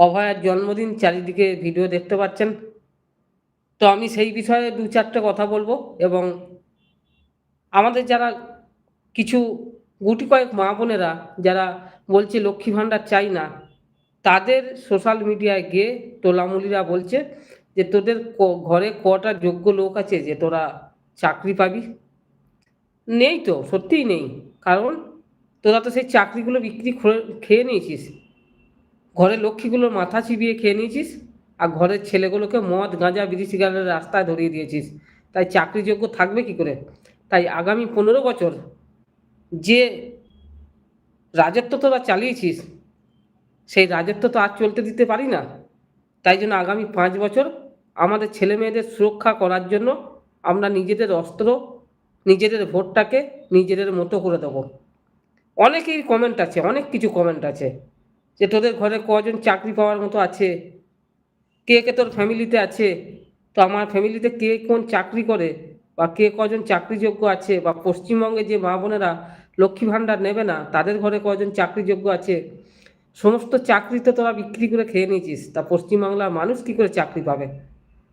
অভয়ার জন্মদিন চারিদিকে ভিডিও দেখতে পাচ্ছেন। তো আমি সেই বিষয়ে দু চারটে কথা বলব এবং আমাদের যারা কিছু গুটি কয়েক মা বোনেরা যারা বলছে লক্ষ্মী ভাণ্ডার চাই না, তাদের সোশ্যাল মিডিয়ায় গিয়ে তোলামুলিরা বলছে যে তোদের ঘরে কটা যোগ্য লোক আছে যে তোরা চাকরি পাবি? নেই তো, সত্যিই নেই। কারণ তোরা তো সেই চাকরিগুলো বিক্রি করে- খেয়ে নিয়েছিস। ঘরের লক্ষ্মীগুলোর মাথা চিবিয়ে খেয়ে নিয়েছিস? আর ঘরের ছেলেগুলোকে মদ, গাঁজা বিড়ি সিগারেটের রাস্তায় ধরিয়ে দিয়েছিস। তাই চাকরিযোগ্য থাকবে কি করে? তাই আগামী পনেরো বছর যে রাজত্ব তোরা চালিয়েছিস, সেই রাজত্ব তো আর চলতে দিতে পারি না। তাই জন্য আগামী পাঁচ বছর আমাদের ছেলে মেয়েদের সুরক্ষা করার জন্য আমরা নিজেদের অস্ত্র, নিজেদের ভোটটাকে নিজেদের মতো করে দেবো। অনেকেই কমেন্ট আছে, অনেক কিছু কমেন্ট আছে। যে তোদের ঘরে কজন চাকরি পাওয়ার মতো আছে? কে কে তোর ফ্যামিলিতে আছে? তো আমার ফ্যামিলিতে কে কোন চাকরি করে? বা কে কজন চাকরিযোগ্য আছে? বা পশ্চিমবঙ্গে যে মা বোনেরা লক্ষ্মী ভাণ্ডার নেবে না, তাদের ঘরে কজন চাকরিযোগ্য আছে? সমস্ত চাকরি তো তোরা বিক্রি করে খেয়ে নিয়েছিস। তা পশ্চিমবাংলার মানুষ কি করে চাকরি পাবে?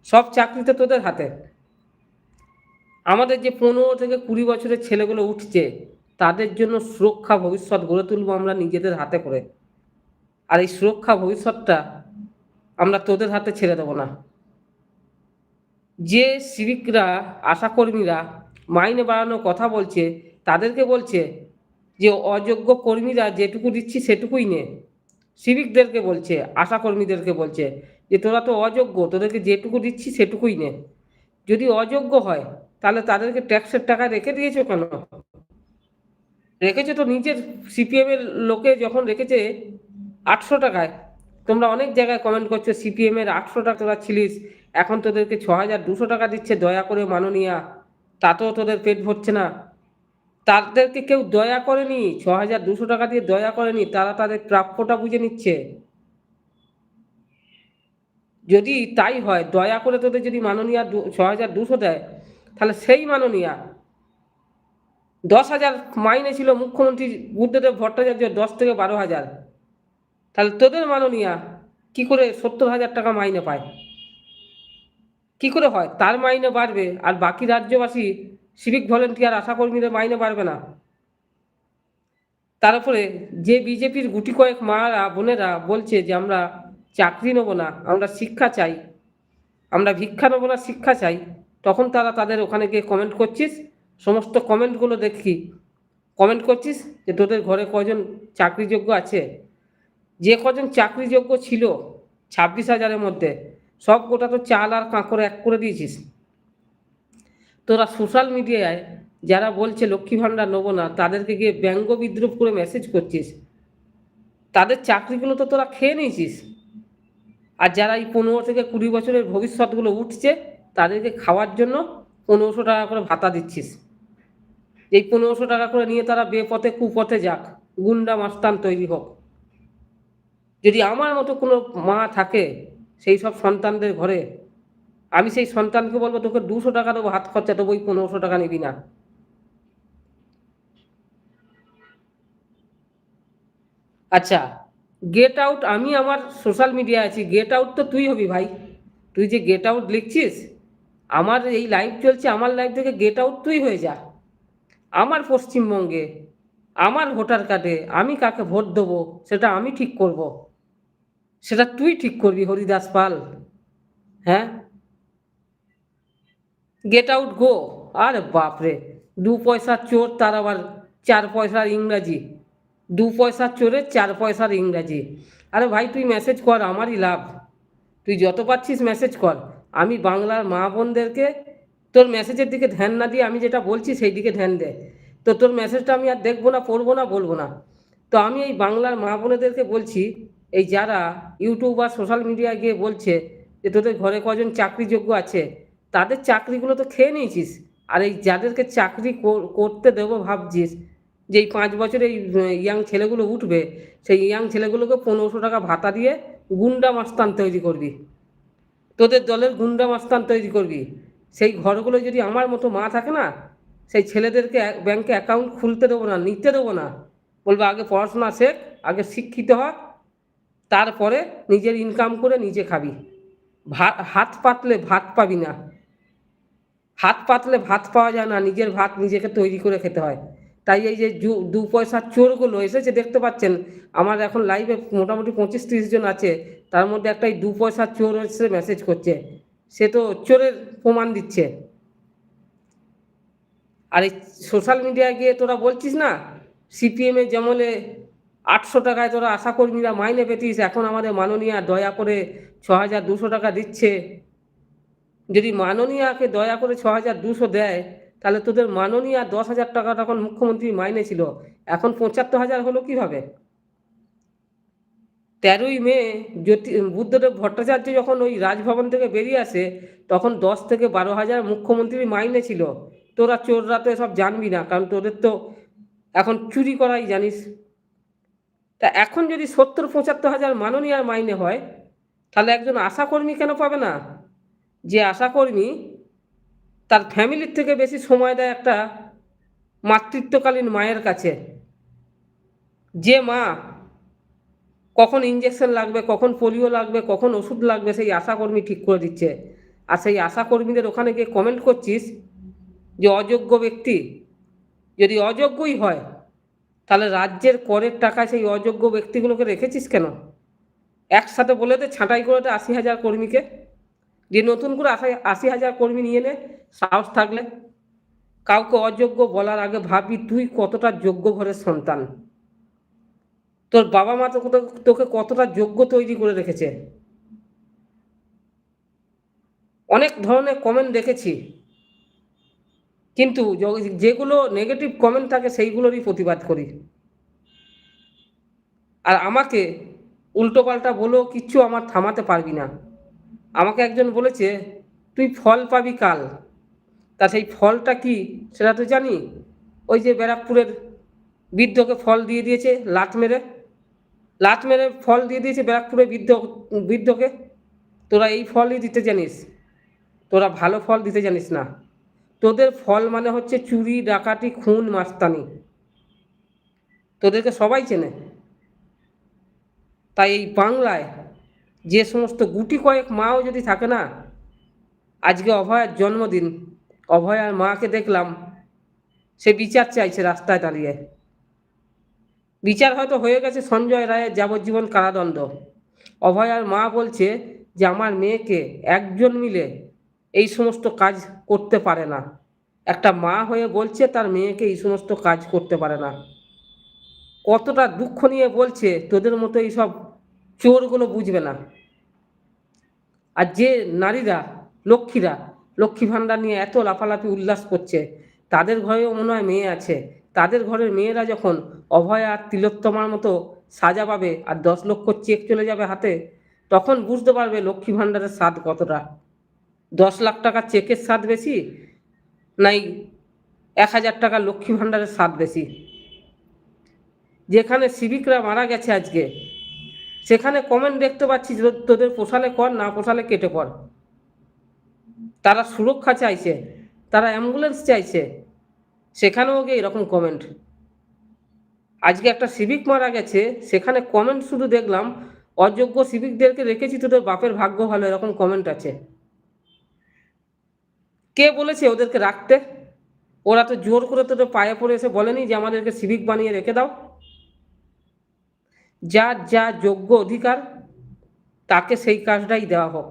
সব চাকরি তো তোদের হাতে। আমাদের যে পনেরো থেকে কুড়ি বছরের ছেলেগুলো উঠছে, তাদের জন্য সুরক্ষা ভবিষ্যৎ গড়ে তুলবো আমরা নিজেদের হাতে করে। আর এই সুরক্ষা ভবিষ্যৎটা আমরা তোদের হাতে ছেড়ে দেবো না। যে সিভিকরা, আশাকর্মীরা মাইনে বাড়ানোর কথা বলছে, তাদেরকে বলছে যে অযোগ্য কর্মীরা যেটুকু দিচ্ছি সেটুকুই নে। সিভিকদেরকে বলছে, আশাকর্মীদেরকে বলছে যে তোরা তো অযোগ্য, তোদেরকে যেটুকু দিচ্ছি সেটুকুই নে। যদি অযোগ্য হয়, তাহলে তাদেরকে ট্যাক্সের টাকা রেখে দিয়েছ কেন? রেখেছে তো নিজের সিপিএম এর লোকে যখন রেখেছে আটশো টাকায়। তোমরা অনেক জায়গায় কমেন্ট করছ সিপিএম এর আটশো টাকা তোরা ছিলিস, এখন তোদেরকে ছ হাজার দুশো টাকা দিচ্ছে, দয়া করে মাননীয়া। তাতেও তোদের পেট ভরছে না। তাদেরকে কেউ দয়া করেনি, ছ হাজার দুশো টাকা দিয়ে দয়া করেনি, তারা তাদের প্রাপ্যটা বুঝে নিচ্ছে। যদি তাই হয়, দয়া করে তোদের যদি মাননীয়া ছ হাজার দুশো দেয়, তাহলে সেই মাননীয়া। দশ হাজার মাইনে ছিল মুখ্যমন্ত্রী বুদ্ধদেব ভট্টাচার্য দশ থেকে বারো হাজার। তাহলে তোদের মাননীয়া কি করে সত্তর হাজার টাকা মাইনে পায়? কি করে হয়? তার মাইনে বাড়বে আর বাকি রাজ্যবাসী সিভিক ভলেন্টিয়ার আশাকর্মীদের মাইনে বাড়বে না। তারপরে যে বিজেপির গুটি কয়েক মারা, বোনেরা বলছে যে আমরা চাকরি নেব না, আমরা শিক্ষা চাই, আমরা ভিক্ষা নেব না, শিক্ষা চাই, তখন তারা তাদের ওখানে গিয়ে কমেন্ট করছিস, সমস্ত কমেন্টগুলো দেখি। কমেন্ট করছিস যে তোদের ঘরে কজন চাকরিযোগ্য আছে? যে কজন চাকরিযোগ্য ছিল ছাব্বিশ হাজারের মধ্যে, সব গোটা তো চাল আর কাঁকড় এক করে দিয়েছিস। তোরা সোশ্যাল মিডিয়ায় যারা বলছে লক্ষ্মী ভাণ্ডার নেব না, তাদেরকে গিয়ে ব্যঙ্গ বিদ্রুপ করে মেসেজ করছিস। তাদের চাকরিগুলো তো তোরা খেয়ে নিয়েছিস। আর যারা এই পনেরো থেকে কুড়ি বছরের ভবিষ্যৎগুলো উঠছে, তাদেরকে খাওয়ার জন্য পনেরোশো টাকা করে ভাতা দিচ্ছিস। এই পনেরোশো টাকা করে নিয়ে তারা বেপথে কুপথে যাক, গুন্ডা মাস্তান তৈরি হোক। যদি আমার মতো কোনো মা থাকে সেই সব সন্তানদের ঘরে, আমি সেই সন্তানকে বলব, তোকে দুশো টাকা দেবো, হাত খরচা দেবো, ওই পনেরোশো টাকা নিবি না। আচ্ছা গেট আউট আমি আমার সোশ্যাল মিডিয়া আছি গেট আউট তো তুই হবি ভাই। তুই যে গেট আউট লিখছিস, আমার এই লাইভ চলছে, আমার লাইভ থেকে গেট আউট তুই হয়ে যা। আমার পশ্চিমবঙ্গে, আমার ভোটার কার্ডে আমি কাকে ভোট দেবো, সেটা আমি ঠিক করব। সেটা তুই ঠিক করবি, হরিদাস পাল। হ্যাঁ? গেট আউট গো আরে বাপরে, দু পয়সার চোর, তার আবার চার পয়সার ইংরাজি। দু পয়সার চোরের, চার পয়সার ইংরাজি। আরে ভাই, তুই মেসেজ কর, আমারই লাভ। তুই যত পারছিস মেসেজ কর। আমি বাংলার মা বোনদেরকে তোর মেসেজের দিকে ধ্যান না দিয়ে আমি যেটা বলছি সেই দিকে ধ্যান দে। তো তোর মেসেজটা আমি আর দেখব না, পড়ব না, বলব না। তো আমি এই বাংলার মা বোনেদেরকে বলছি এই যারা ইউটিউব বা সোশ্যাল মিডিয়ায় গিয়ে বলছে যে তোদের ঘরে কজন চাকরিযোগ্য আছে, তাদের চাকরিগুলো তো খেয়ে নিয়েছিস। আর এই যাদেরকে চাকরি করতে দেবো ভাবছিস যে এই পাঁচ বছরে এই ইয়াং ছেলেগুলো উঠবে, সেই ইয়াং ছেলেগুলোকে পনেরোশো টাকা ভাতা দিয়ে গুন্ডা মাস্তান তৈরি করবি। তোদের দলের গুন্ডা মাস্তান তৈরি করবি। সেই ঘরগুলো যদি আমার মতো মা থাকে না, সেই ছেলেদেরকে ব্যাংকে অ্যাকাউন্ট খুলতে দেবো না, নিতে দেবো না। বলবে আগে পড়াশোনা শেখ, আগে শিক্ষিত হোক তারপরে নিজের ইনকাম করে নিজে খাবি। ভাত, হাত পাতলে ভাত পাবি না। হাত পাতলে ভাত পাওয়া যায় না, নিজের ভাত নিজেকে তৈরি করে খেতে হয়। তাই এই যে দু পয়সার চোরগুলো এসেছে, দেখতে পাচ্ছেন? আমার এখন লাইভে মোটামুটি পঁচিশ তিরিশ জন আছে, তার মধ্যে একটা এই দু পয়সার চোর এসে মেসেজ করছে। সে তো চোরের প্রমাণ দিচ্ছে। আর এই সোশ্যাল মিডিয়ায় গিয়ে তোরা বলছিস না সিপিএমের যেমলে আটশো টাকায় তোরা আশাকর্মীরা মাইনে পেতিস, এখন আমাদের মাননীয়া দয়া করে ছ হাজার দুশো টাকা দিচ্ছে। যদি মাননীয়াকে দয়া করে ছ হাজার দুশো দেয়, তাহলে তোদের মাননীয়া দশ হাজার টাকা তখন মুখ্যমন্ত্রী মাইনে ছিল। এখন পঁচাত্তর হাজার হলো কীভাবে? তেরোই মে জ্যোতি, বুদ্ধদেব ভট্টাচার্য যখন ওই রাজভবন থেকে বেরিয়ে আসে, তখন দশ থেকে বারো হাজার মুখ্যমন্ত্রীর মাইনে ছিল। তোরা চোররা তো এসব জানবি না, কারণ তোদের তো এখন চুরি করাই জানিস। তা এখন যদি সত্তর, পঁচাত্তর হাজার মাননীয়ার মাইনে হয়, তাহলে একজন আশাকর্মী কেন পাবে না? যে আশাকর্মী তার ফ্যামিলির থেকে বেশি সময় দেয় একটা মাতৃত্বকালীন মায়ের কাছে। যে মা কখন ইঞ্জেকশন লাগবে, কখন পোলিও লাগবে, কখন ওষুধ লাগবে, সেই আশাকর্মী ঠিক করে দিচ্ছে। আর সেই আশাকর্মীদের ওখানে গিয়ে কমেন্ট করছিস যে অযোগ্য ব্যক্তি যদি অযোগ্যই হয় তাহলে রাজ্যের করের টাকায় সেই অযোগ্য ব্যক্তিগুলোকে রেখেছিস কেন? একসাথে বলে দে, ছাঁটাই করে দে আশি হাজার কর্মীকে। যে নতুন করে আশি আশি হাজার কর্মী নিয়ে নে, সাহস থাকলে। কাউকে অযোগ্য বলার আগে ভাবি তুই কতটা যোগ্য ঘরের সন্তান। তোর বাবা মা তো তোকে- তোকে কতটা যোগ্য তৈরি করে রেখেছে। অনেক ধরনের কমেন্ট দেখেছি। কিন্তু যেগুলো নেগেটিভ কমেন্ট থাকে সেইগুলোরই প্রতিবাদ করি। আর আমাকে উল্টোপাল্টা বলেও কিচ্ছু আমার থামাতে পারবি না। আমাকে একজন বলেছে, তুই ফল পাবি কাল। তা সেই ফলটা কি সেটা তো জানি? ওই যে ব্যারাকপুরের বৃদ্ধকে ফল দিয়ে দিয়েছে লাত মেরে। লাত মেরে ফল দিয়ে দিয়েছে ব্যারাকপুরের বৃদ্ধ, বৃদ্ধকে। তোরা এই ফলই দিতে জানিস। তোরা ভালো ফল দিতে জানিস না। তোদের ফল মানে হচ্ছে চুরি, ডাকাতি, খুন, মাস্তানি। তোদেরকে সবাই চেনে। তাই এই বাংলায় যে সমস্ত গুটি কয়েক মাও যদি থাকে না, আজকে অভয়ার জন্মদিন, অভয়ার মাকে দেখলাম, সে বিচার চাইছে রাস্তায় দাঁড়িয়ে। বিচার হয়তো হয়ে গেছে সঞ্জয় রায়ের যাবজ্জীবন কারাদণ্ড। অভয়ার মা বলছে যে, আমার মেয়েকে একজন মিলে এই সমস্ত কাজ করতে পারে না। একটা মা হয়ে বলছে, তার মেয়েকে এই সমস্ত কাজ করতে পারে না। কতটা দুঃখ নিয়ে বলছে, তোদের মতো এইসব চোরগুলো বুঝবে না। আর যে নারীরা, লক্ষ্মীরা, লক্ষ্মী ভাণ্ডার নিয়ে এত লাফালাফি উল্লাস করছে, তাদের ঘরেও মনে হয় মেয়ে আছে। তাদের ঘরের মেয়েরা যখন অভয় আর তিলোত্তমার মতো সাজা পাবে আর দশ লক্ষ চেক চলে যাবে হাতে, তখন বুঝতে পারবে লক্ষ্মী ভাণ্ডারের স্বাদ কতটা। দশ লাখ টাকা চেকের স্বাদ বেশি? নাই, এক হাজার টাকা লক্ষ্মী ভাণ্ডারের স্বাদ বেশি? যেখানে সিভিকরা মারা গেছে আজকে, সেখানে কমেন্ট দেখতে পাচ্ছি তোদের পোষালে কর, না পোষালে কেটে পড় তারা সুরক্ষা চাইছে, তারা অ্যাম্বুলেন্স চাইছে, সেখানেও গিয়ে এরকম কমেন্ট আজকে একটা সিভিক মারা গেছে, সেখানে কমেন্ট শুধু দেখলাম, অযোগ্য সিভিকদেরকে রেখেছি, তোদের বাপের ভাগ্য ভালো, এরকম কমেন্ট আছে। কে বলেছে ওদেরকে রাখতে? ওরা তো জোর করে তোদের পায়ে পড়ে এসে বলেনি যে আমাদেরকে সিভিক বানিয়ে রেখে দাও। যার যা যোগ্য অধিকার, তাকে সেই কাজটাই দেওয়া হোক।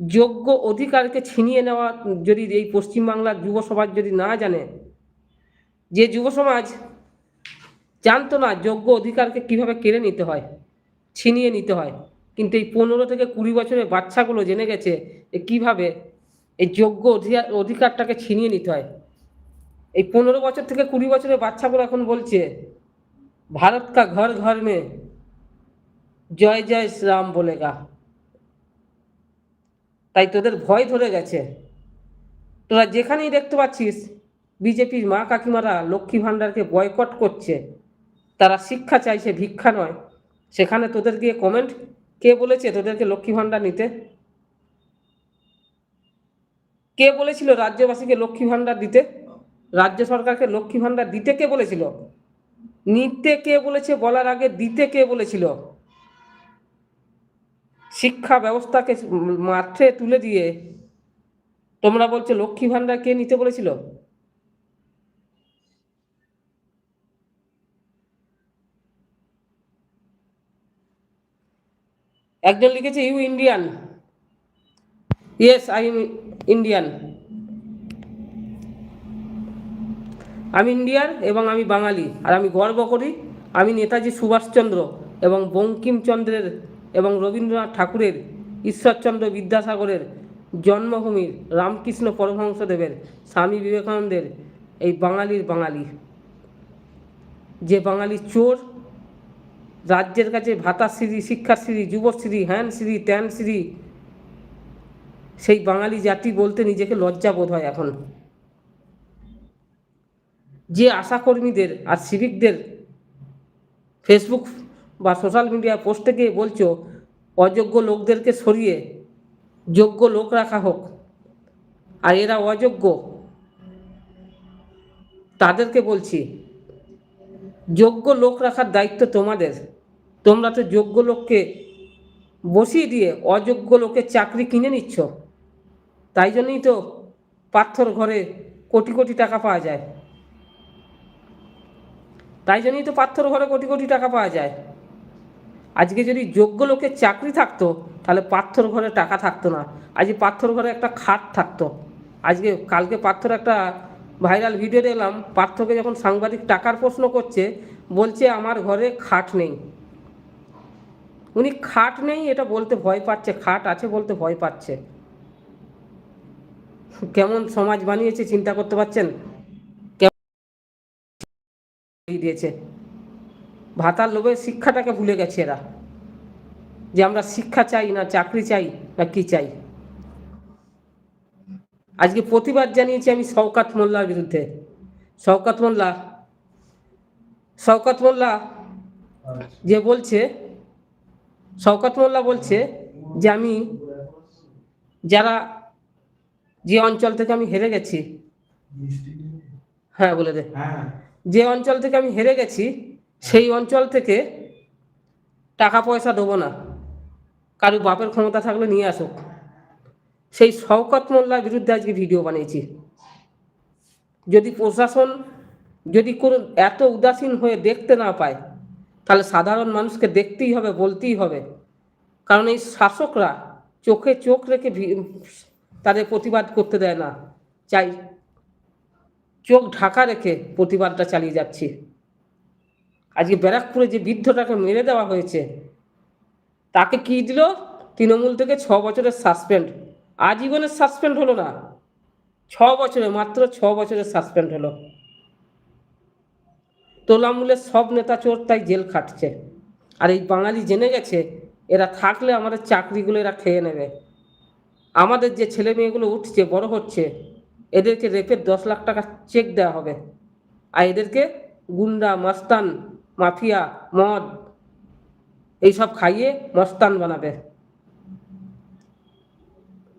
যোগ্য অধিকারকে ছিনিয়ে নেওয়া যদি এই পশ্চিমবাংলার যুব সমাজ যদি না জানে, যে যুব সমাজ জানতো না যোগ্য অধিকারকে কীভাবে কেড়ে নিতে হয়, ছিনিয়ে নিতে হয়, কিন্তু এই পনেরো থেকে কুড়ি বছরের বাচ্চাগুলো জেনে গেছে যে কীভাবে এই যোগ্য অধিকার অধিকারটাকে ছিনিয়ে নিতে হয়। এই পনেরো বছর থেকে কুড়ি বছরের বাচ্চাগুলো এখন বলছে, ভারত কা ঘর ঘর মে জয় জয় শ্রীরাম বলেগা। তাই তোদের ভয় ধরে গেছে। তোরা যেখানেই দেখতে পাচ্ছিস, বিজেপির মা কাকিমারা লক্ষ্মী ভাণ্ডারকে বয়কট করছে। তারা শিক্ষা চাইছে, ভিক্ষা নয়। সেখানে তোদের গিয়ে কমেন্ট কে বলেছে তোদেরকে লক্ষ্মী ভাণ্ডার নিতে? কে বলেছিল রাজ্যবাসীকে লক্ষ্মী ভাণ্ডার দিতে? রাজ্য সরকারকে লক্ষ্মী ভাণ্ডার দিতে কে বলেছিল? নিতে কে বলেছে বলার আগে দিতে কে বলেছিল? শিক্ষা ব্যবস্থাকে মাঠে তুলে দিয়ে তোমরা বলছো লক্ষ্মী ভাণ্ডার কে নিতে বলেছিল? একজন লিখেছে, you Indian. Yes I am Indian আমি ইন্ডিয়ার এবং আমি বাঙালি। আর আমি গর্ব করি, আমি নেতাজি সুভাষচন্দ্র এবং বঙ্কিমচন্দ্রের এবং রবীন্দ্রনাথ ঠাকুরের, ঈশ্বরচন্দ্র বিদ্যাসাগরের জন্মভূমির রামকৃষ্ণ পরমহংসদেবের, স্বামী বিবেকানন্দের এই বাঙালির বাঙালি। যে বাঙালি চোর, রাজ্যের কাছে ভাতাশ্রী শিক্ষাশ্রী যুবশ্রী হ্যান শ্রী ত্যান শ্রী সেই বাঙালি জাতি বলতে নিজেকে লজ্জা বোধ হয় এখন। যে আশাকর্মীদের আর সিভিকদের ফেসবুক বা সোশ্যাল মিডিয়া পোস্টে গিয়ে বলছো, অযোগ্য লোকদেরকে সরিয়ে যোগ্য লোক রাখা হোক, আর এরা অযোগ্য, তাদেরকে বলছি, যোগ্য লোক রাখার দায়িত্ব তোমাদের। তোমরা তো যোগ্য লোককে বসিয়ে দিয়ে অযোগ্য লোকের চাকরি কিনে নিচ্ছ। তাই জন্যই তো পাথর ঘরে কোটি কোটি টাকা পাওয়া যায়। তাই জন্যই তো পাথর ঘরে কোটি কোটি টাকা পাওয়া যায়। আজকে যদি যোগ্য লোকের চাকরি থাকতো, তাহলে পাথর ঘরে টাকা থাকতো না। আজকে পাথর ঘরে একটা খাট থাকতো। আজকে কালকে পাথর একটা ভাইরাল ভিডিও দেখলাম পার্থকে যখন সাংবাদিক টাকার প্রশ্ন করছে, বলছে আমার ঘরে খাট নেই। উনি খাট নেই এটা বলতে ভয় পাচ্ছে, খাট আছে বলতে ভয় পাচ্ছে। কেমন সমাজ বানিয়েছে, চিন্তা করতে পারছেন? কেমন দিয়েছে? ভাতার লোভে শিক্ষাটাকে ভুলে গেছে এরা। যে আমরা শিক্ষা চাই না চাকরি চাই না কি চাই। আজকে প্রতিবাদ জানিয়েছি আমি শওকাত মোল্লার বিরুদ্ধে। শওকাত মোল্লা শওকাত মোল্লা যে বলছে, শওকাত মোল্লা বলছে যে আমি যারা যে অঞ্চল থেকে আমি হেরে গেছি। হ্যাঁ বলে দে। হ্যাঁ। যে অঞ্চল থেকে আমি হেরে গেছি সেই অঞ্চল থেকে টাকা পয়সা দেবো না। কারও বাপের ক্ষমতা থাকলে নিয়ে আসুক। সেই শওকত মোল্লার বিরুদ্ধে আজকে ভিডিও বানিয়েছি। যদি প্রশাসন যদি কোনো এত উদাসীন হয়ে দেখতে না পায় তাহলে সাধারণ মানুষকে দেখতেই হবে বলতেই হবে। কারণ এই শাসকরা চোখে চোখ রেখে তাদের প্রতিবাদ করতে দেয় না। চাই চোখ ঢাকা রেখে প্রতিবাদটা চালিয়ে যাচ্ছি। আজকে ব্যারাকপুরে যে বৃদ্ধটাকে মেরে দেওয়া হয়েছে, তাকে কি দিল? তৃণমূল থেকে ছ বছরের সাসপেন্ড। আজীবনের সাসপেন্ড হলো না। ছ বছরে, মাত্র ছ বছরের সাসপেন্ড হলো। তোলামূলের সব নেতা চোর, তাই জেল খাটছে। আর এই বাঙালি জেনে গেছে, এরা থাকলে আমাদের চাকরিগুলো এরা খেয়ে নেবে। আমাদের যে ছেলে মেয়েগুলো উঠছে, বড় হচ্ছে, এদেরকে রেপের দশ লাখ টাকা চেক দেওয়া হবে। আর এদেরকে গুন্ডা, মস্তান, মাফিয়া, মদ, এইসব খাইয়ে মস্তান বানাবে।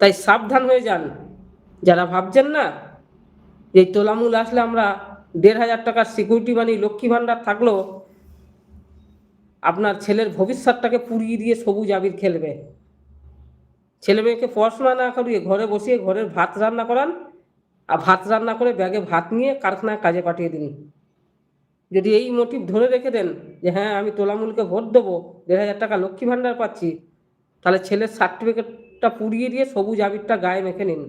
তাই সাবধান হয়ে যান। যারা ভাবছেন না যে এই তোলামূল আসলে আমরা দেড় হাজার টাকার সিকিউরিটি মানি লক্ষ্মী ভাণ্ডার থাকলেও আপনার ছেলের ভবিষ্যৎটাকে পুড়িয়ে দিয়ে সবুজ আবির খেলবে। ছেলে মেয়েকে পড়াশোনা না করিয়ে ঘরে বসিয়ে ঘরের ভাত রান্না করান আর ভাত রান্না করে ব্যাগে ভাত নিয়ে কারখানায় কাজে পাঠিয়ে দিন। যদি এই মোটিভ ধরে রেখে দেন যে হ্যাঁ আমি তোলামূলকে ভোট দেবো, দেড় হাজার টাকা লক্ষ্মী ভাণ্ডার পাচ্ছি, তাহলে ছেলের সার্টিফিকেটটা পুড়িয়ে দিয়ে সবুজ আবিরটা গায়ে মেখে নিন।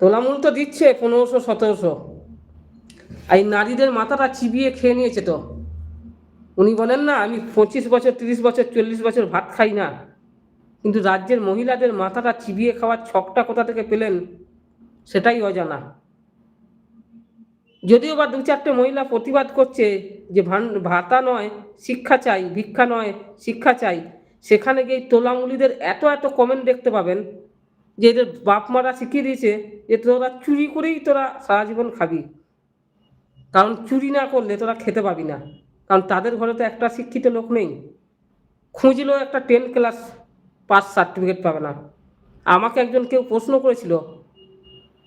তোলামূল তো দিচ্ছে পনেরোশো, সতেরোশো। এই নারীদের মাথাটা চিবিয়ে খেয়ে নিয়েছে তো। উনি বলেন না, আমি পঁচিশ বছর, তিরিশ বছর, চল্লিশ বছর ভাত খাই না। কিন্তু রাজ্যের মহিলাদের মাথাটা চিবিয়ে খাওয়ার ছকটা কোথা থেকে পেলেন, সেটাই অজানা। যদিও বা দু চারটে মহিলা প্রতিবাদ করছে যে ভাতা নয়, শিক্ষা চাই, ভিক্ষা নয়, শিক্ষা চাই, সেখানে গিয়ে তোলামুলিদের এত এত কমেন্ট দেখতে পাবেন যে এদের বাপ মারা শিখিয়ে দিয়েছে যে তোরা চুরি করেই তোরা সারা জীবন খাবি। কারণ চুরি না করলে তোরা খেতে পাবি না। কারণ তাদের ঘরে তো একটা শিক্ষিত লোক নেই। খুঁজলেও একটা টেন ক্লাস পাস সার্টিফিকেট পাবে না। আমাকে একজন কেউ প্রশ্ন করেছিল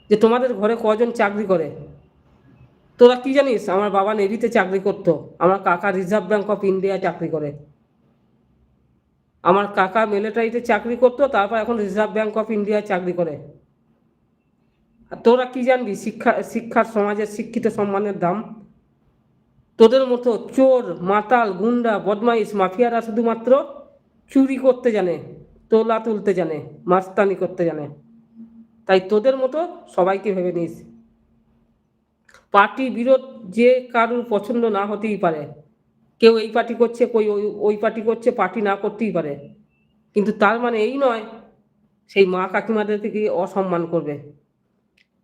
যে তোমাদের ঘরে কজন চাকরি করে? তোরা কি জানিস? আমার বাবা নেভিতে চাকরি করতো। আমার কাকা রিজার্ভ ব্যাঙ্ক অফ ইন্ডিয়া চাকরি করে। আমার কাকা মিলিটারিতে চাকরি করতো, তারপর এখন রিজার্ভ ব্যাঙ্ক অফ ইন্ডিয়া চাকরি করে। আর তোরা কি জানবি? শিক্ষা, শিক্ষার সমাজের শিক্ষিত সম্মানের দাম। তোদের মতো চোর, মাতাল, গুন্ডা, বদমাইশ মাফিয়ারা শুধুমাত্র চুরি করতে জানে, তোলা তুলতে জানে, মাস্তানি করতে জানে। তাই তোদের মতো সবাইকে ভেবে নিস। পার্টি বিরোধ যে কারুর পছন্দ না হতেই পারে। কেউ এই পার্টি করছে, কই ওই ওই পার্টি করছে, পার্টি না করতেই পারে। কিন্তু তার মানে এই নয়, সেই মা কাকিমাদেরকে গিয়ে অসম্মান করবে।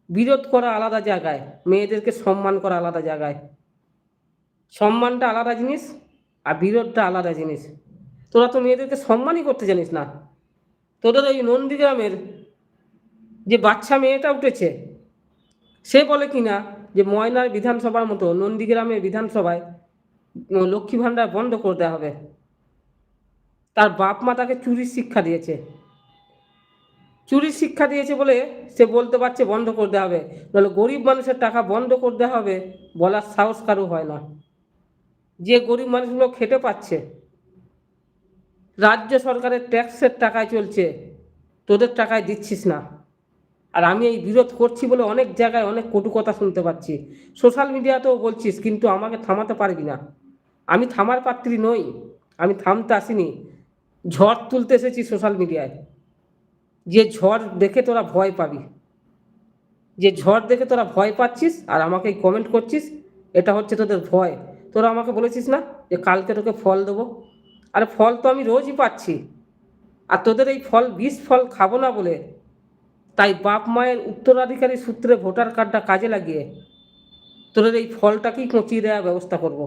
বিরোধ করা আলাদা জায়গায়, মেয়েদেরকে সম্মান করা আলাদা জায়গায়। সম্মানটা আলাদা জিনিস আর বিরোধটা আলাদা জিনিস। তোরা তো মেয়েদেরকে সম্মানই করতে জানিস না। তোদের ওই নন্দীগ্রামের যে বাচ্চা মেয়েটা উঠেছে, সে বলে কিনা যে ময়নার বিধানসভার মতো নন্দীগ্রামের বিধানসভায় লক্ষ্মী ভাণ্ডার বন্ধ করে দেওয়া হবে। তার বাপ মা তাকে চুরির শিক্ষা দিয়েছে। চুরির শিক্ষা দিয়েছে বলে সে বলতে পারছে বন্ধ করে দেওয়া হবে। নাহলে গরিব মানুষের টাকা বন্ধ করে দেওয়া হবে বলার সাহস কারও হয় না। যে গরিব মানুষগুলো খেটে পাচ্ছে, রাজ্য সরকারের ট্যাক্সের টাকায় চলছে, তোদের টাকায় দিচ্ছিস না। আর আমি এই বিরোধ করছি বলে অনেক জায়গায় অনেক কটু কথা শুনতে পাচ্ছি। সোশ্যাল মিডিয়াতেও বলছিস, কিন্তু আমাকে থামাতে পারবি না। আমি থামার পাত্রী নই, আমি থামতে আসিনি। ঝড় তুলতে এসেছি সোশ্যাল মিডিয়ায় যে। ঝড় দেখে তোরা ভয় পাবি। যে ঝড় দেখে তোরা ভয় পাচ্ছিস আর আমাকে কমেন্ট করছিস, এটা হচ্ছে তোদের ভয়। তোরা আমাকে বলেছিস না যে কালকে তোকে ফল দেবো? আরে ফল তো আমি রোজই পাচ্ছি। আর তোদের এই ফল, বিষ ফল খাব না বলে, তাই বাপ মায়ের উত্তরাধিকারী সূত্রে ভোটার কার্ডটা কাজে লাগিয়ে তোদের এই ফলটাকেই পচিয়ে দেওয়ার ব্যবস্থা করব।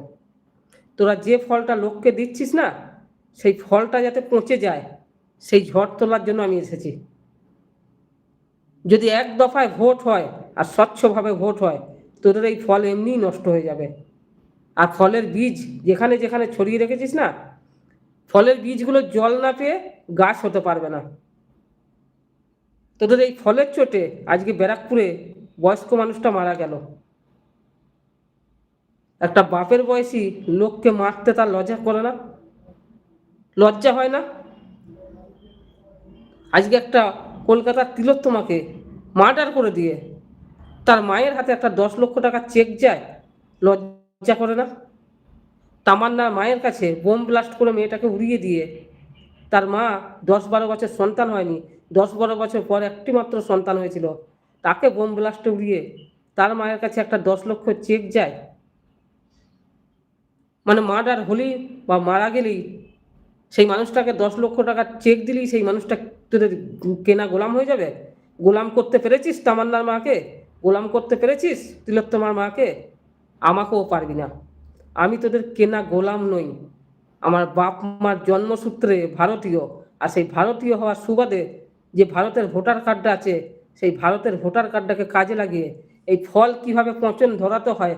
তোরা যে ফলটা লোককে দিচ্ছিস না, সেই ফলটা যাতে পচে যায়, সেই ঝড় তোলার জন্য আমি এসেছি। যদি এক দফায় ভোট হয় আর স্বচ্ছভাবে ভোট হয়, তোদের এই ফল এমনিই নষ্ট হয়ে যাবে। আর ফলের বীজ যেখানে যেখানে ছড়িয়ে রেখেছিস না, ফলের বীজগুলো জল না পেয়ে গাছ হতে পারবে না। তোদের এই ফলের চোটে আজকে ব্যারাকপুরে বয়স্ক মানুষটা মারা গেল। একটা বাপের বয়সী লোককে মারতে তার লজ্জা করে না? লজ্জা হয় না? আজকে একটা কলকাতার তিলোত্তমাকে মার্ডার করে দিয়ে তার মায়ের হাতে একটা দশ লক্ষ টাকা চেক যায়, লজ্জা করে না? তামান্নার মায়ের কাছে বোম ব্লাস্ট করে মেয়েটাকে উড়িয়ে দিয়ে তার মা দশ বারো বছর সন্তান হয়নি, দশ বারো বছর পর একটি মাত্র সন্তান হয়েছিল। তাকে বোম ব্লাস্টে উড়িয়ে তার মায়ের কাছে একটা দশ লক্ষ চেক যায় মানে মার্ডার হলেই বা মারা গেলেই সেই মানুষটাকে দশ লক্ষ টাকা চেক দিলেই সেই মানুষটা তোদের কেনা গোলাম হয়ে যাবে? গোলাম করতে পেরেছিস তামান্নার মাকে? গোলাম করতে পেরেছিস তিলোত্তমার মাকে? আমাকেও পারবি না। আমি তোদের কেনা গোলাম নই। আমার বাপ মার জন্মসূত্রে ভারতীয়। আর সেই ভারতীয় হওয়ার সুবাদে যে ভারতের ভোটার কার্ডটা আছে, সেই ভারতের ভোটার কার্ডটাকে কাজে লাগিয়ে এই ফল কীভাবে পচন ধরাতে হয়,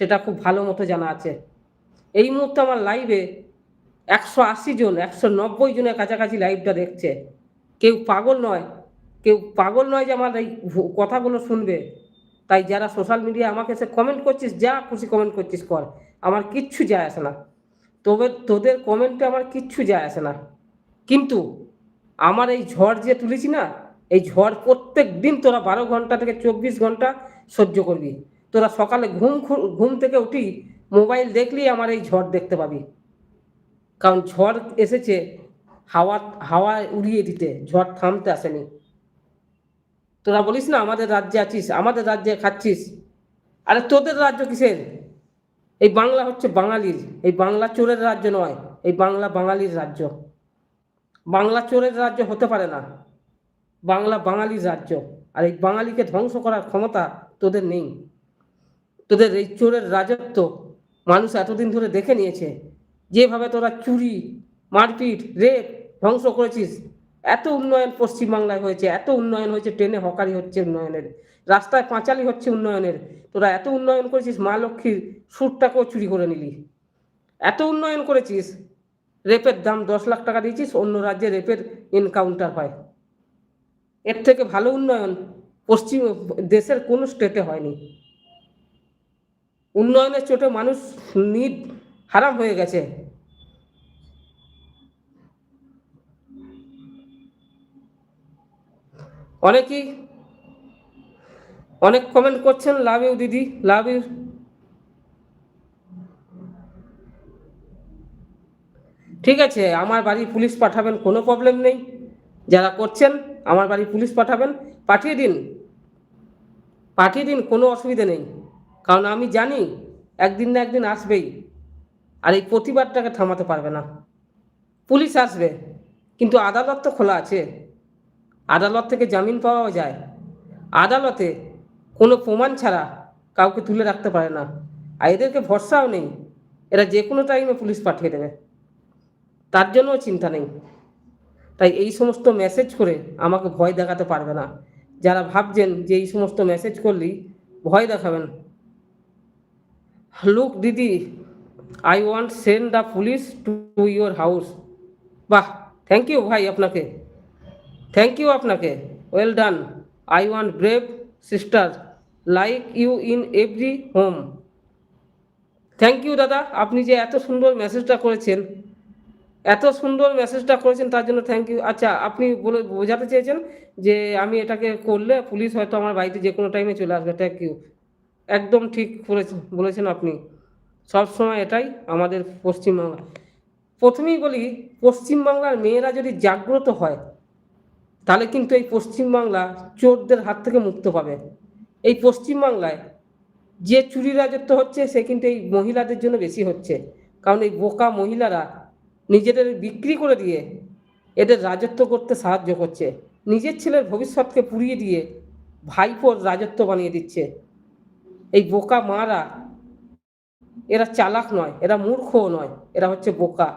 সেটা খুব ভালো মতো জানা আছে। এই মুহূর্তে আমার লাইভে একশো আশি জন, একশো নব্বই জনের কাছাকাছি লাইভটা দেখছে। কেউ পাগল নয়, কেউ পাগল নয় যে আমার এই কথাগুলো শুনবে। তাই যারা সোশ্যাল মিডিয়া আমাকে এসে কমেন্ট করছিস, যা খুশি কমেন্ট করছিস কর। আমার কিচ্ছু যায় আসে না। তবে তোদের কমেন্টে আমার কিচ্ছু যায় আসে না। কিন্তু আমার এই ঝড় যে তুলেছি না, এই ঝড় প্রত্যেক দিন তোরা বারো ঘণ্টা থেকে চব্বিশ ঘণ্টা সহ্য করবি। তোরা সকালে ঘুম ঘুম থেকে উঠি মোবাইল দেখলেই আমার এই ঝড় দেখতে পাবি। কারণ ঝড় এসেছে, হাওয়া হাওয়া উড়িয়ে দিতে, ঝড় থামতে আসেনি। তোরা বলিস না, আমাদের রাজ্যে আছিস, আমাদের রাজ্যে খাচ্ছিস। আরে তোদের রাজ্য কিসের? এই বাংলা হচ্ছে বাঙালির, এই বাংলা চোরের রাজ্য নয়, এই বাংলা বাঙালির রাজ্য। বাংলা চোরের রাজ্য হতে পারে না, বাংলা বাঙালির রাজ্য। আর এই বাঙালিকে ধ্বংস করার ক্ষমতা তোদের নেই। তোদের এই চোরের রাজত্ব মানুষ এতদিন ধরে দেখে নিয়েছে, যেভাবে তোরা চুরি, মারপিট, রেপ, ধ্বংস করেছিস, এত উন্নয়ন পশ্চিমবাংলায় হয়েছে, এত উন্নয়ন হয়েছে, ট্রেনে হকারি হচ্ছে উন্নয়নের, রাস্তায় পাঁচালি হচ্ছে উন্নয়নের, তোরা এত উন্নয়ন করেছিস, মা লক্ষ্মীর সুরটাকেও চুরি করে নিলি। এত উন্নয়ন করেছিস, রেপের দাম দশ লাখ টাকা দিয়েছিস, অন্য রাজ্যে রেপের এনকাউন্টার হয়। এর থেকে ভালো উন্নয়ন পশ্চিম দেশের কোনো স্টেটে হয়নি। উন্নয়নের চোটে মানুষ নিট হারাম হয়ে গেছে। অনেকেই, অনেক কমেন্ট করছেন, লাভ ইউ দিদি, লাভ ইউ। ঠিক আছে, আমার বাড়ি পুলিশ পাঠাবেন, কোনো প্রবলেম নেই। যারা করছেন, আমার বাড়ি পুলিশ পাঠাবেন। পাঠিয়ে দিন। পাঠিয়ে দিন, কোনো অসুবিধা নেই। কারণ আমি জানি একদিন না একদিন আসবেই। আর এই প্রতিবাদটাকে থামাতে পারবে না। পুলিশ আসবে, কিন্তু আদালত তো খোলা আছে। আদালত থেকে জামিন পাওয়া যায়। আদালতে কোনো প্রমাণ ছাড়া কাউকে তুলে রাখতে পারে না। আর এদেরকে ভরসাও নেই। এরা যে কোনো টাইমে পুলিশ পাঠিয়ে দেবে। তার জন্যও চিন্তা নেই। তাই এই সমস্ত মেসেজ করে আমাকে ভয় দেখাতে পারবে না। যারা ভাবছেন যে এই সমস্ত মেসেজ করলেই ভয় দেখাবেন। Look didi I want send the police to your house বাহ থ্যাংক ইউ ভাই আপনাকে। থ্যাংক ইউ আপনাকে। Well done I want brave sister like you in every home thank you দাদা। আপনি যে এত সুন্দর মেসেজটা করেছেন। এত সুন্দর মেসেজটা করেছেন, তার জন্য থ্যাংক ইউ আচ্ছা আপনি বলে বোঝাতে চেয়েছেন যে আমি এটাকে করলে পুলিশ হয়তো আমার বাড়িতে যে কোনো টাইমে চলে আসবে। থ্যাংক ইউ একদম ঠিক করেছেন বলেছেন আপনি। সব সময় এটাই আমাদের পশ্চিমবাংলা। প্রথমেই বলি, পশ্চিমবাংলার মেয়েরা যদি জাগ্রত হয়, তাহলে কিন্তু এই পশ্চিমবাংলা চোরদের হাত থেকে মুক্ত পাবে। এই পশ্চিমবাংলায় যে চুরি রাজত্ব হচ্ছে, সে কিন্তু এই মহিলাদের জন্য বেশি হচ্ছে। কারণ এই বোকা মহিলারা নিজেদের বিক্রি করে দিয়ে এদের রাজত্ব করতে সাহায্য করছে। নিজের ছেলের ভবিষ্যৎকে পুড়িয়ে দিয়ে ভাইপোর রাজত্ব বানিয়ে দিচ্ছে। এই বোকা মারা, এরা চালাক নয়, এরা মূর্খও নয়, এরা হচ্ছে বোকা।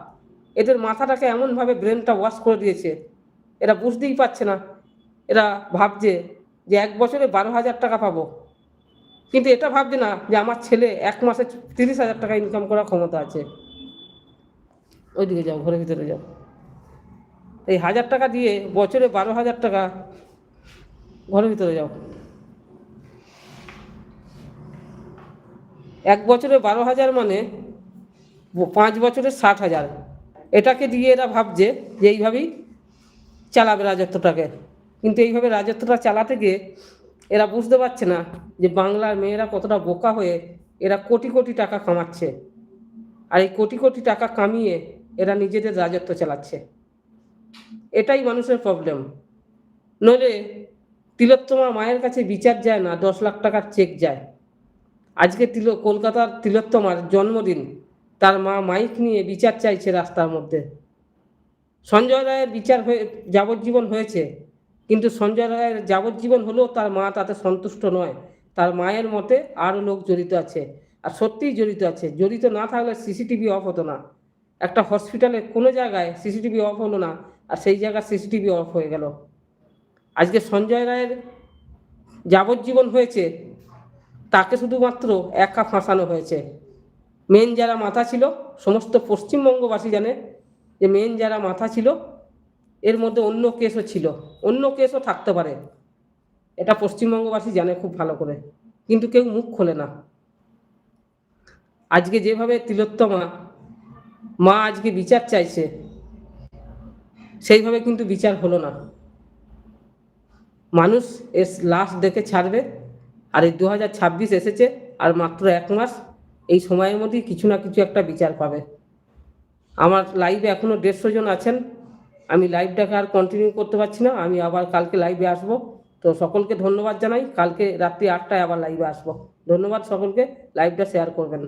এদের মাথাটাকে এমনভাবে ব্রেনটা ওয়াশ করে দিয়েছে, এরা বুঝতেই পারছে না। এরা ভাবছে যে এক বছরে বারো হাজার টাকা পাবো। কিন্তু এটা ভাবছে না যে আমার ছেলে এক মাসে তিরিশ হাজার টাকা ইনকাম করার ক্ষমতা আছে। ওইদিকে যাও, ঘরের ভিতরে যাও। এই হাজার টাকা দিয়ে বছরে বারো হাজার টাকা, ঘরের ভিতরে যাও। এক বছরে বারো হাজার মানে পাঁচ বছরে ষাট হাজার। এটাকে দিয়ে এরা ভাবছে যে এইভাবেই চালাবে রাজত্বটাকে। কিন্তু এইভাবে রাজত্বটা চালাতে গিয়ে এরা বুঝতে পারছে না যে বাংলার মেয়েরা কতটা বোকা হয়ে এরা কোটি কোটি টাকা কামাচ্ছে। আর এই কোটি কোটি টাকা কামিয়ে এরা নিজেদের রাজত্ব চালাচ্ছে। এটাই মানুষের প্রবলেম নইলে তিলোত্তমা মায়ের কাছে বিচার যায় না, দশ লাখ টাকার চেক যায়। আজকে তিল কলকাতার তিলোত্তমার জন্মদিন। তার মা মাইক নিয়ে বিচার চাইছে রাস্তার মধ্যে। সঞ্জয় রায়ের বিচার হয়ে, যাবজ্জীবন হয়েছে। কিন্তু সঞ্জয় রায়ের যাবজ্জীবন হলেও তার মা তাতে সন্তুষ্ট নয়। তার মায়ের মতে আরও লোক জড়িত আছে। আর সত্যিই জড়িত আছে। জড়িত না থাকলে সিসিটিভি অফ হতো না। একটা হসপিটালে কোনো জায়গায় সিসিটিভি অফ হলো না, আর সেই জায়গায় সিসিটিভি অফ হয়ে গেল। আজকে সঞ্জয় রায়ের যাবজ্জীবন হয়েছে। তাকে শুধুমাত্র একা ফাঁসানো হয়েছে। মেন যারা মাথা ছিল, সমস্ত পশ্চিমবঙ্গবাসী জানে যে মেন যারা মাথা ছিল, এর মধ্যে অন্য কেসও ছিল। অন্য কেসও থাকতে পারে। এটা পশ্চিমবঙ্গবাসী জানে খুব ভালো করে। কিন্তু কেউ মুখ খোলে না। আজকে যেভাবে তিলোত্তমা মা আজকে বিচার চাইছে, সেইভাবে কিন্তু বিচার হলো না। মানুষ এর লাশ দেখে ছাড়বে। আর এই দু হাজার ছাব্বিশ এসেছে আর মাত্র এক মাস, এই সময়ের মধ্যেই কিছু না কিছু একটা বিচার পাবে। আমার লাইভে এখনও দেড়শো জন আছেন। আমি লাইভটাকে আর কন্টিনিউ করতে পারছি না। আমি আবার কালকে লাইভে আসব। তো সকলকে ধন্যবাদ জানাই। কালকে রাত্রি আটটায় আবার লাইভে আসব। ধন্যবাদ সকলকে। লাইভটা শেয়ার করবেন।